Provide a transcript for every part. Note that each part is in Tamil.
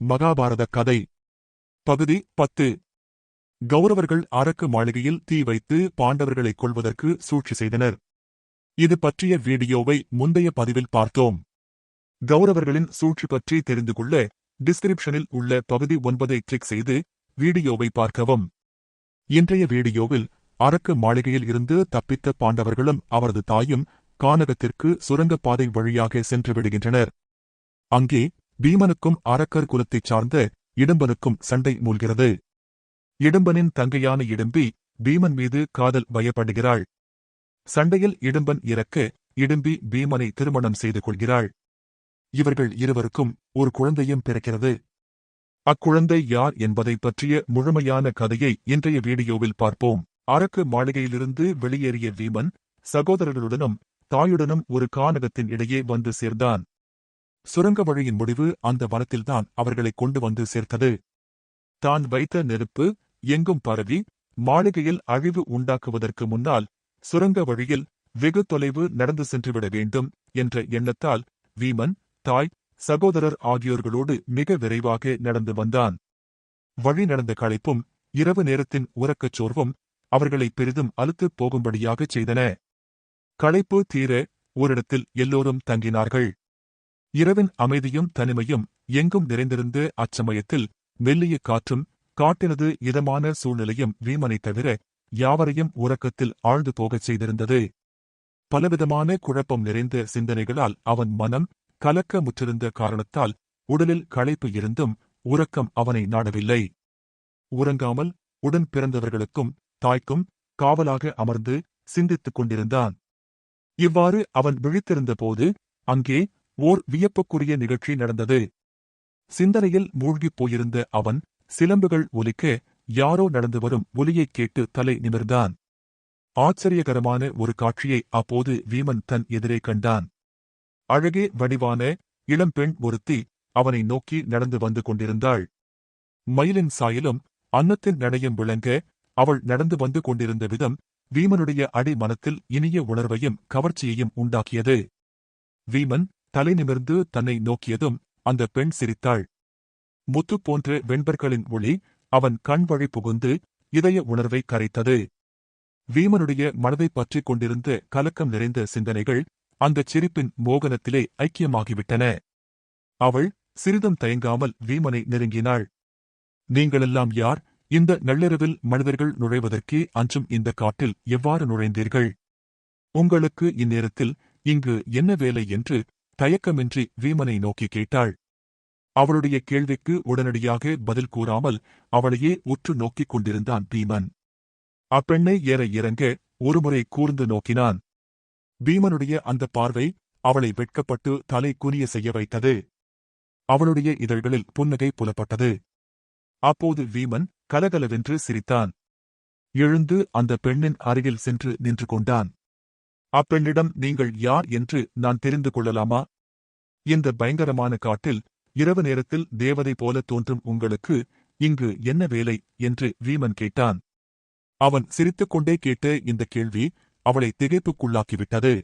மகாபாரத கதை. பகுதி பத்து. கௌரவர்கள் அரக்கு மாளிகையில் தீ வைத்து பாண்டவர்களை கொள்வதற்கு சூழ்ச்சி செய்தனர். இது பற்றிய வீடியோவை முந்தைய பதிவில் பார்த்தோம். கௌரவர்களின் சூழ்ச்சி பற்றி தெரிந்து கொள்ள டிஸ்கிரிப்ஷனில் உள்ள பகுதி ஒன்பதை கிளிக் செய்து வீடியோவை பார்க்கவும். இன்றைய வீடியோவில் அரக்கு மாளிகையில் இருந்து தப்பித்த பாண்டவர்களும் அவரது தாயும் கானகத்திற்கு சுரங்கப்பாதை வழியாக சென்று விடுகின்றனர். அங்கே பீமனுக்கும் அரக்கர் குலத்தைச் சார்ந்த இடும்பனுக்கும் சண்டை மூழ்கிறது. இடும்பனின் தங்கையான இடும்பி பீமன் மீது காதல் பயப்படுகிறாள். சண்டையில் இடும்பன் இறக்க இடும்பி பீமனை திருமணம் செய்து கொள்கிறாள். இவர்கள் இருவருக்கும் ஒரு குழந்தையும் பிறக்கிறது. அக்குழந்தை யார் என்பதை பற்றிய முழுமையான கதையை இன்றைய வீடியோவில் பார்ப்போம். அரக்கு மாளிகையிலிருந்து வெளியேறிய வீமன் சகோதரர்களுடனும் தாயுடனும் ஒரு கானகத்தின் இடையே வந்து சேர்ந்தான். சுரங்க வழியின் முடிவு அந்த வனத்தில்தான் அவர்களை கொண்டு வந்து சேர்த்தது. தான் வைத்த நெருப்பு எங்கும் பரவி மாளிகையில் அழிவு உண்டாக்குவதற்கு முன்னால் சுரங்க வழியில் வெகு தொலைவு நடந்து சென்றுவிட வேண்டும் என்ற எண்ணத்தால் வீமன் தாய் சகோதரர் ஆகியோர்களோடு மிக விரைவாக நடந்து வந்தான். வழி நடந்த களைப்பும் இரவு நேரத்தின் உறக்கச் சோர்வும் அவர்களை பெரிதும் அலுத்துப் போகும்படியாகச் செய்தன. களைப்பு தீர ஓரிடத்தில் எல்லோரும் தங்கினார்கள். இரவின் அமைதியும் தனிமையும் எங்கும் நிறைந்திருந்த அச்சமயத்தில் மெல்லிய காற்றும் காட்டினது இதமான சூழ்நிலையும் வீமனைத் தவிர யாவரையும் உறக்கத்தில் ஆழ்ந்து போகச் செய்திருந்தது. பலவிதமான குழப்பம் நிறைந்த சிந்தனைகளால் அவன் மனம் கலக்க முற்றிருந்த காரணத்தால் உடலில் களைப்பு இருந்தும் உறக்கம் அவனை நாடவில்லை. உறங்காமல் உடன் பிறந்தவர்களுக்கும் தாய்க்கும் காவலாக அமர்ந்து சிந்தித்துக் கொண்டிருந்தான். இவ்வாறு அவன் விழித்திருந்தபோது அங்கே ஓர் வியப்புக்குரிய நிகழ்ச்சி நடந்தது. சிந்தனையில் மூழ்கிப் போயிருந்த அவன் சிலம்புகள் ஒலிக்க யாரோ நடந்து வரும் ஒலியைக் கேட்டு தலை நிமிர்ந்தான். ஆச்சரியகரமான ஒரு காட்சியை அப்போது வீமன் தன் எதிரே கண்டான். அழகே வடிவான இளம்பெண் ஒருத்தி அவனை நோக்கி நடந்து வந்து கொண்டிருந்தாள். மயிலின் சாயலும் அன்னத்தின் நடையும் விளங்க அவள் நடந்து வந்து கொண்டிருந்த விதம் வீமனுடைய அடி மனத்தில் இனிய உணர்வையும் கவர்ச்சியையும் உண்டாக்கியது. வீமன் தலை நிமிர்ந்து தன்னை நோக்கியதும் அந்த பெண் சிரித்தாள். முத்து போன்ற வெண்பர்களின் ஒளி அவன் கண் வழி புகுந்து இதய உணர்வை கரைத்தது. வீமனுடைய மனதைப் பற்றிக் கொண்டிருந்த கலக்கம் நிறைந்த சிந்தனைகள் அந்தச் சிரிப்பின் மோகனத்திலே ஐக்கியமாகிவிட்டன. அவள் சிறிதும் தயங்காமல் வீமனை நெருங்கினாள். நீங்களெல்லாம் யார்? இந்த நள்ளிரவில் மனிதர்கள் நுழைவதற்கே அன்றும் இந்த காட்டில் எவ்வாறு நுழைந்தீர்கள்? உங்களுக்கு இந்நேரத்தில் இங்கு என்ன வேலை என்று தயக்கமின்றி வீமனை நோக்கி கேட்டாள். அவளுடைய கேள்விக்கு உடனடியாக பதில் கூறாமல் அவளையே உற்று நோக்கிக் கொண்டிருந்தான் பீமன். அப்பெண்ணை ஏற இறங்க ஒருமுறை கூர்ந்து நோக்கினான். பீமனுடைய அந்த பார்வை அவளை வெட்கப்பட்டு தலை குனிய செய்ய வைத்தது. அவளுடைய இதழ்களில் புன்னகை புலப்பட்டது. அப்போது வீமன் கலகலவென்று சிரித்தான். எழுந்து அந்த பெண்ணின் அருகில் சென்று நின்று கொண்டான். அப்பெண்ணிடம் நீங்கள் யார் என்று நான் தெரிந்து கொள்ளலாமா? இந்த பயங்கரமான காட்டில் இரவு நேரத்தில் தேவதை போல தோன்றும் உங்களுக்கு இங்கு என்ன வேலை? என்று வீமன் கேட்டான். அவன் சிரித்துக்கொண்டே கேட்ட இந்த கேள்வி அவளை திகைப்புக்குள்ளாக்கிவிட்டது.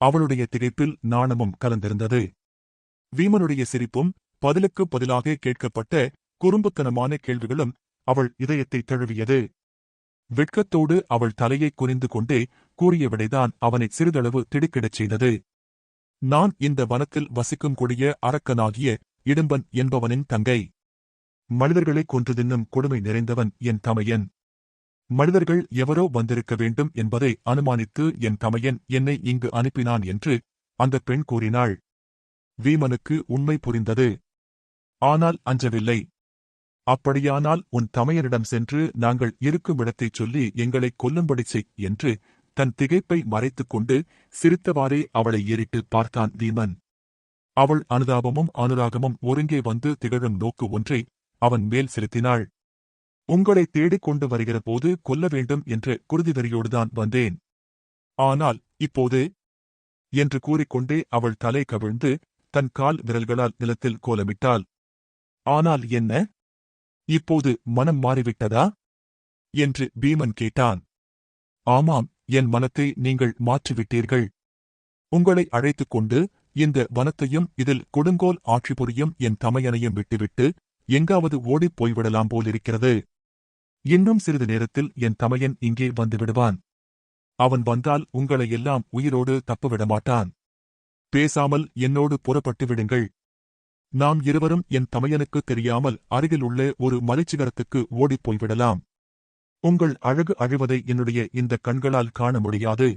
அவளுடைய திகைப்பில் நாணமும் கலந்திருந்தது. வீமனுடைய சிரிப்பும் பதிலுக்கு பதிலாக கேட்கப்பட்ட குறும்புத்தனமான கேள்விகளும் அவள் இதயத்தை தழுவியது. வெட்கத்தோடு அவள் தலையை குனிந்து கொண்டே கூறிய விடைதான் அவனை சிறிதளவு திடுக்கிடச் செய்தது. நான் இந்த வனத்தில் வசிக்கும் கொடிய அரக்கனாகிய இடும்பன் என்பவனின் தங்கை. மனிதர்களை கொன்று தின்னும் கொடுமை நிறைந்தவன் என் தமையன். மனிதர்கள் எவரோ வந்திருக்க வேண்டும் என்பதை அனுமானித்து என் தமையன் என்னை இங்கு அனுப்பினான் என்று அந்த பெண் கூறினாள். வீமனுக்கு உண்மை புரிந்தது. ஆனால் அஞ்சவில்லை. அப்படியானால் உன் தமையனிடம் சென்று நாங்கள் இருக்கும் இடத்தைச் சொல்லி எங்களை கொல்லும்படி செய் என்று தன் திகைப்பை மறைத்துக் கொண்டு சிரித்தவாறே அவளை ஏறிட்டு பார்த்தான் வீமன் அவள் அனுதாபமும் அனுராகமும் ஒருங்கே வந்து திகழும் நோக்கு ஒன்றை அவன் மேல் செலுத்தினாள். உங்களை தேடிக் கொண்டு வருகிற போது கொல்ல வேண்டும் என்ற குருதிவெறியோடுதான் வந்தேன். ஆனால் இப்போது என்று கூறிக்கொண்டே அவள் தலை கவிழ்ந்து தன் கால் விரல்களால் நிலத்தில் கோலமிட்டாள். ஆனால் என்ன? இப்போது மனம் மாறிவிட்டதா? என்று பீமன் கேட்டான். ஆமாம் என் மனத்தை நீங்கள் மாற்றிவிட்டீர்கள். உங்களை அழைத்துக் கொண்டு இந்த வனத்தையும் இதில் கொடுங்கோல் ஆட்சி புரியும் என் தமையனையும் விட்டுவிட்டு எங்காவது ஓடிப் போய்விடலாம் போலிருக்கிறது. இன்னும் சிறிது நேரத்தில் என் தமையன் இங்கே வந்து விடுவான். அவன் வந்தால் உங்களை எல்லாம் உயிரோடு தப்புவிடமாட்டான். பேசாமல் என்னோடு புறப்பட்டு விடுங்கள். நாம் இருவரும் என் தமையனுக்கு தெரியாமல் அருகிலுள்ள ஒரு மலைச்சிகரத்துக்கு ஓடிப் போய்விடலாம். உங்கள் அழகு அழிவதை என்னுடைய இந்த கண்களால் காண முடியாது.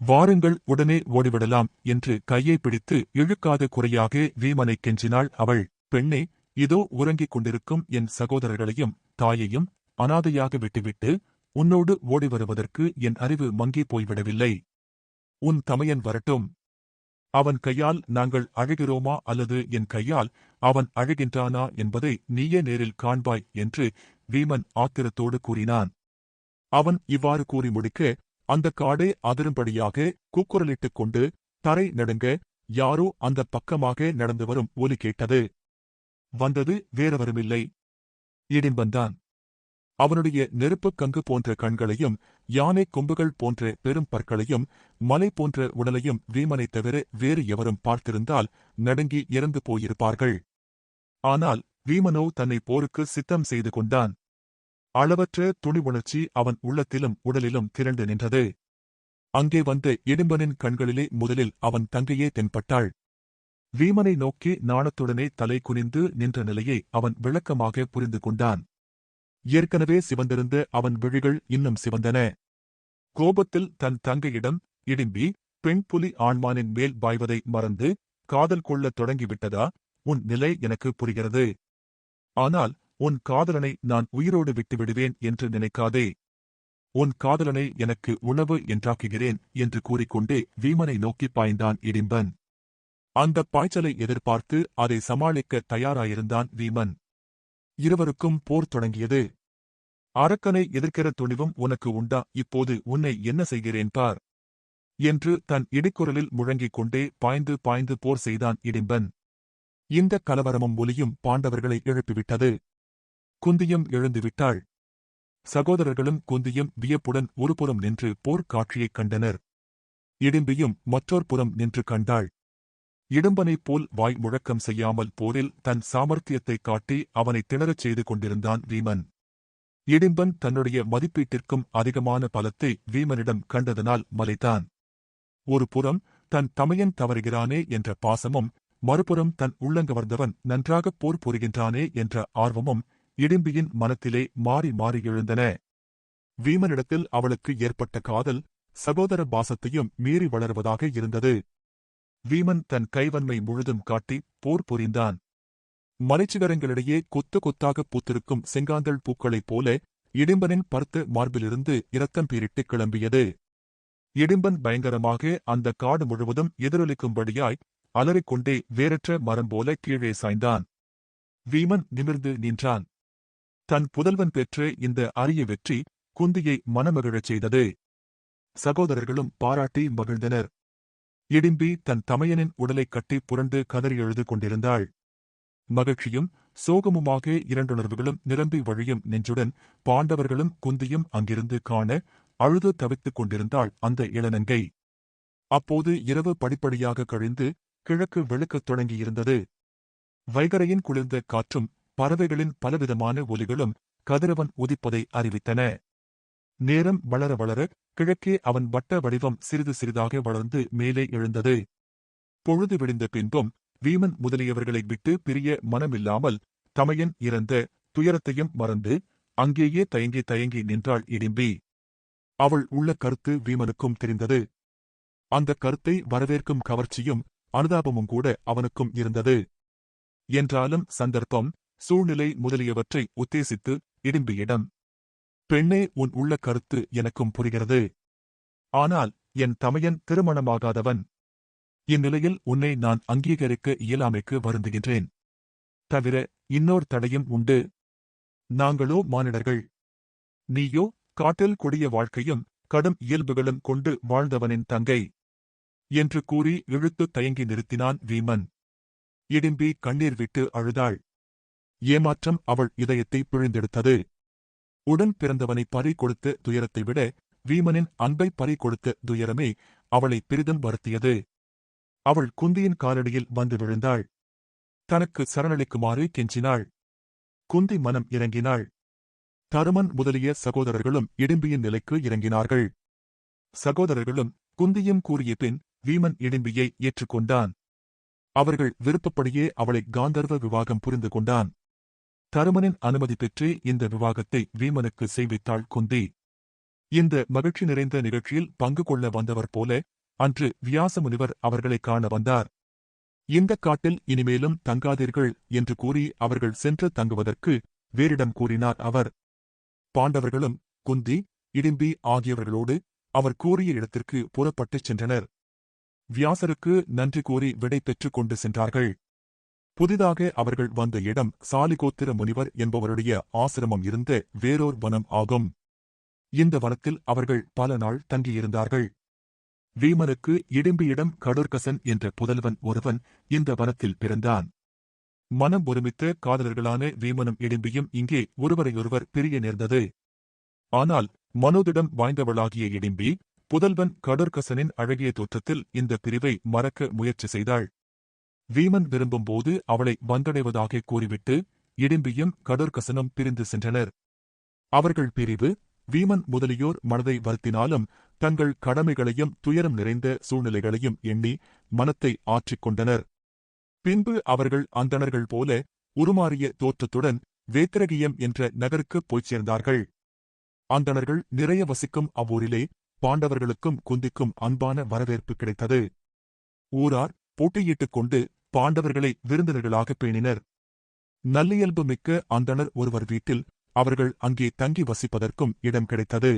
வாருங்கள் உடனே ஓடிவிடலாம் என்று கையை பிடித்து இழுக்காத குறையாக வீமனை கெஞ்சினாள் அவள். பெண்ணே இதோ உறங்கிக் கொண்டிருக்கும் என் சகோதரர்களையும் தாயையும் அனாதையாக விட்டுவிட்டு உன்னோடு ஓடி வருவதற்கு என் அறிவு மங்கிப் போய்விடவில்லை. உன் தமையன் வரட்டும். அவன் கையால் நாங்கள் அழுகிறோமா அல்லது என் கையால் அவன் அழுகின்றானா என்பதை நீயே நேரில் காண்பாய் என்று வீமன் ஆத்திரத்தோடு கூறினான். அவன் இவ்வாறு கூறி முடிக்க அந்த காடே அதிரும்படியாக கூக்குரலிட்டுக் கொண்டு தரை நடுங்க யாரோ அந்த பக்கமாக நடந்து வரும் ஒலி கேட்டது. வந்தது வேறவருமில்லை. இடிம்பன்தான் அவனுடைய நெருப்புக் கங்கு போன்ற கண்களையும் யானை கொம்புகள் போன்ற பெரும் பற்களையும் மலை போன்ற உடலையும் வீமனைத் தவிர வேறு எவரும் பார்த்திருந்தால் நடுங்கி இறந்து போயிருப்பார்கள். ஆனால் வீமனோ தன்னை போருக்கு சித்தம் செய்து கொண்டான். அளவற்ற துணிவுணர்ச்சி அவன் உள்ளத்திலும் உடலிலும் திரண்டு நின்றது. அங்கே வந்த இடும்பனின் கண்களிலே முதலில் அவன் தங்கையே தென்பட்டாள். வீமனை நோக்கி நாணத்துடனே தலை குனிந்து நின்ற நிலையை அவன் விளக்கமாக புரிந்து கொண்டான். ஏற்கனவே சிவந்திருந்த அவன் விழிகள் இன்னும் சிவந்தன. கோபத்தில் தன் தங்கையிடம் இடிம்பி பெண் புலி ஆண்மானின் மேல் பாய்வதை மறந்து காதல் கொள்ளத் தொடங்கிவிட்டதா? உன் நிலை எனக்கு புரிகிறது. ஆனால் உன் காதலனை நான் உயிரோடு விட்டுவிடுவேன் என்று நினைக்காதே. உன் காதலனை எனக்கு உணவு என்றாக்குகிறேன் என்று கூறிக்கொண்டே வீமனை நோக்கிப் பாய்ந்தான் இடிம்பன். அந்தப் பாய்ச்சலை எதிர்பார்த்து அதை சமாளிக்க தயாராயிருந்தான் வீமன். இருவருக்கும் போர் தொடங்கியது. அரக்கனை எதிர்க்கிற துணிவும் உனக்கு உண்டா? இப்போது உன்னை என்ன செய்கிறேன் பார். என்று தன் இடிக்குரலில் முழங்கிக் கொண்டே பாய்ந்து பாய்ந்து போர் செய்தான் இடிம்பன். இந்த கலவரமும் ஒலியும் பாண்டவர்களை எழுப்பிவிட்டது. குந்தியும் எழுந்துவிட்டாள். சகோதரர்களும் குந்தியும் வியப்புடன் ஒருபுறம் நின்று போர்க் காட்சியைக் கண்டனர். இடிம்பியும் மற்றோர் புறம் நின்று கண்டாள். இடும்பனைப் போல் வாய் முழக்கம் செய்யாமல் போரில் தன் சாமர்த்தியத்தைக் காட்டி அவனை திணறச் செய்து கொண்டிருந்தான் வீமன். இடிம்பன் தன்னுடைய மதிப்பீட்டிற்கும் அதிகமான பலத்தை வீமனிடம் கண்டதனால் மலைத்தான் ஒரு புறம் தன் தமையன் தவறுகிறானே என்ற பாசமும் மறுபுறம் தன் உள்ளங்கவர்ந்தவன் நன்றாகப் போர் புரிகின்றானே என்ற ஆர்வமும் இடிம்பியின் மனத்திலே மாறி மாறி எழுந்தன. வீமனிடத்தில் அவளுக்கு ஏற்பட்ட காதல் சகோதர பாசத்தையும் மீறி வளர்வதாக இருந்தது. வீமன் தன் கைவன்மை முழுதும் காட்டி போர் புரிந்தான். மலைச்சிகரங்களிடையே கொத்து கொத்தாகப் பூத்திருக்கும் செங்காந்தள் பூக்களைப் போல இடிம்பனின் பருத்த மார்பிலிருந்து இரத்தம் பீரிட்டு கிளம்பியது. இடிம்பன் பயங்கரமாக அந்த காடு முழுவதும் எதிரொலிக்கும்படியாய் அலறிக்கொண்டே வேறற்ற மரம் போல கீழே சாய்ந்தான். வீமன் நிமிர்ந்து நின்றான். தன் புதல்வன் பெற்று இந்த அரிய வெற்றி குந்தியை மனமகிழச் செய்தது. சகோதரர்களும் பாராட்டி மகிழ்ந்தனர். இடிம்பி தன் தமையனின் உடலைக் கட்டி புரண்டு கதறி எழுது கொண்டிருந்தாள். மகிழ்ச்சியும் சோகமுமாக இரண்டுணர்வுகளும் நிரம்பி வழியும் நெஞ்சுடன் பாண்டவர்களும் குந்தியும் அங்கிருந்து காண அழுது தவித்துக் கொண்டிருந்தாள் அந்த இளநங்கை. அப்போது இரவு படிப்படியாக கழிந்து கிழக்கு வெளுக்கத் தொடங்கியிருந்தது. வைகரையின் குளிர்ந்த காற்றும் பறவைகளின் பலவிதமான ஒலிகளும் கதிரவன் உதிப்பதை அறிவித்தன. நேரம் வளர வளர கிழக்கே அவன் வட்ட வடிவம் சிறிது சிறிதாக வளர்ந்து மேலே எழுந்தது. பொழுது விடிந்த பின்பும் வீமன் முதலியவர்களை விட்டு பிரிய மனமில்லாமல் தமையன் இறந்த துயரத்தையும் மறந்து அங்கேயே தயங்கி தயங்கி நின்றாள் இடிம்பி. அவள் உள்ள கருத்து வீமனுக்கும் தெரிந்தது. அந்த கருத்தை வரவேற்கும் கவர்ச்சியும் அனுதாபமும் கூட அவனுக்கும் இருந்தது. என்றாலும் சந்தர்ப்பம் சூழ்நிலை முதலியவற்றை உத்தேசித்து இடிம்பியிடம் பெண்ணே உன் உள்ள கருத்து எனக்கும் புரிகிறது. ஆனால் என் தமையன் திருமணமாகாதவன். இந்நிலையில் உன்னை நான் அங்கீகரிக்க இயலாமைக்கு வருந்துகின்றேன். தவிர இன்னோர் தடையும் உண்டு. நாங்களோ மானிடர்கள். நீயோ காட்டில் கொடிய வாழ்க்கையும் கடும் இயல்புகளும் கொண்டு வாழ்ந்தவனின் தங்கை. என்று கூறி இழுத்து தயங்கி நிறுத்தினான் வீமன். இடிம்பி கண்ணீர் விட்டு அழுதாள். ஏமாற்றம் அவள் இதயத்தை பிழிந்தெடுத்தது. உடன் பிறந்தவனை பறி கொடுத்த துயரத்தை விட வீமனின் அன்பை பறி கொடுத்த துயரமே அவளை பெரிதும் வருத்தியது. அவள் குந்தியின் காலடியில் வந்து விழுந்தாள். தனக்கு சரணளிக்குமாறு கெஞ்சினாள். குந்தி மனம் இறங்கினாள். தருமன் முதலிய சகோதரர்களும் இடிம்பியின் நிலைக்கு இறங்கினார்கள். சகோதரர்களும் குந்தியும் கூறிய பின் வீமன் இடிம்பியை ஏற்றுக்கொண்டான். அவர்கள் விருப்பப்படியே அவளை காந்தர்வ விவாகம் புரிந்து கொண்டான். தருமனின் அனுமதி பெற்று இந்த விவாகத்தை வீமனுக்கு செய்வித்தாள் குந்தி. இந்த மகிழ்ச்சி நிறைந்த நிகழ்ச்சியில் பங்கு கொள்ள வந்தவர் போல அன்று வியாச முனிவர் அவர்களைக் காண வந்தார். இந்தக் காட்டில் இனிமேலும் தங்காதீர்கள் என்று கூறி அவர்கள் சென்று தங்குவதற்கு வேறிடம் கூறினார் அவர். பாண்டவர்களும் குந்தி இடிம்பி ஆகியவர்களோடு அவர் கூறிய இடத்திற்கு புறப்பட்டுச் சென்றனர். வியாசருக்கு நன்றி கூறி விடை பெற்றுக் கொண்டு சென்றார்கள். புதிதாக அவர்கள் வந்த இடம் சாலிகோத்திர முனிவர் என்பவருடைய ஆசிரமம் இருந்த வேறோர் வனம் ஆகும். இந்த வனத்தில் அவர்கள் பல நாள் தங்கியிருந்தார்கள். வீமனுக்கு இடிம்பியிடம் கடோர்கசன் என்ற புதல்வன் ஒருவன் இந்த வனத்தில் பிறந்தான். மனம் ஒருமித்த காதலர்களான வீமனும் இடிம்பியும் இங்கே ஒருவரையொருவர் பிரிய நேர்ந்தது. ஆனால் மனோதிடம் வாய்ந்தவளாகிய இடிம்பி புதல்வன் கடோர்கசனின் அழகிய தோற்றத்தில் இந்த பிரிவை மறக்க முயற்சி செய்தாள். வீமன் விரும்பும்போது அவளை வந்தடைவதாக கூறிவிட்டு இடிம்பியும் கடற்கசனும் பிரிந்து சென்றனர். அவர்கள் பிரிவு வீமன் முதலியோர் மனதை வருத்தினாலும் தங்கள் கடமைகளையும் துயரம் நிறைந்த சூழ்நிலைகளையும் எண்ணி மனத்தை ஆற்றிக்கொண்டனர் பின்பு அவர்கள் அந்தணர்கள் போல உருமாறிய தோற்றத்துடன் வேத்திரகியம் என்ற நகருக்குப் போய்ச் சேர்ந்தார்கள். அந்தணர்கள் நிறைய வசிக்கும் அவ்வூரிலே பாண்டவர்களுக்கும் குந்திக்கும் அன்பான வரவேற்பு கிடைத்தது. ஊரார் போட்டியிட்டுக் கொண்டு பாண்டவர்களை விருந்தினர்களாகப் பேணினர். நல்லியல்பு மிக்க அந்தணர் ஒருவர் வீட்டில் அவர்கள் அங்கே தங்கி வசிப்பதற்கும் இடம் கிடைத்தது.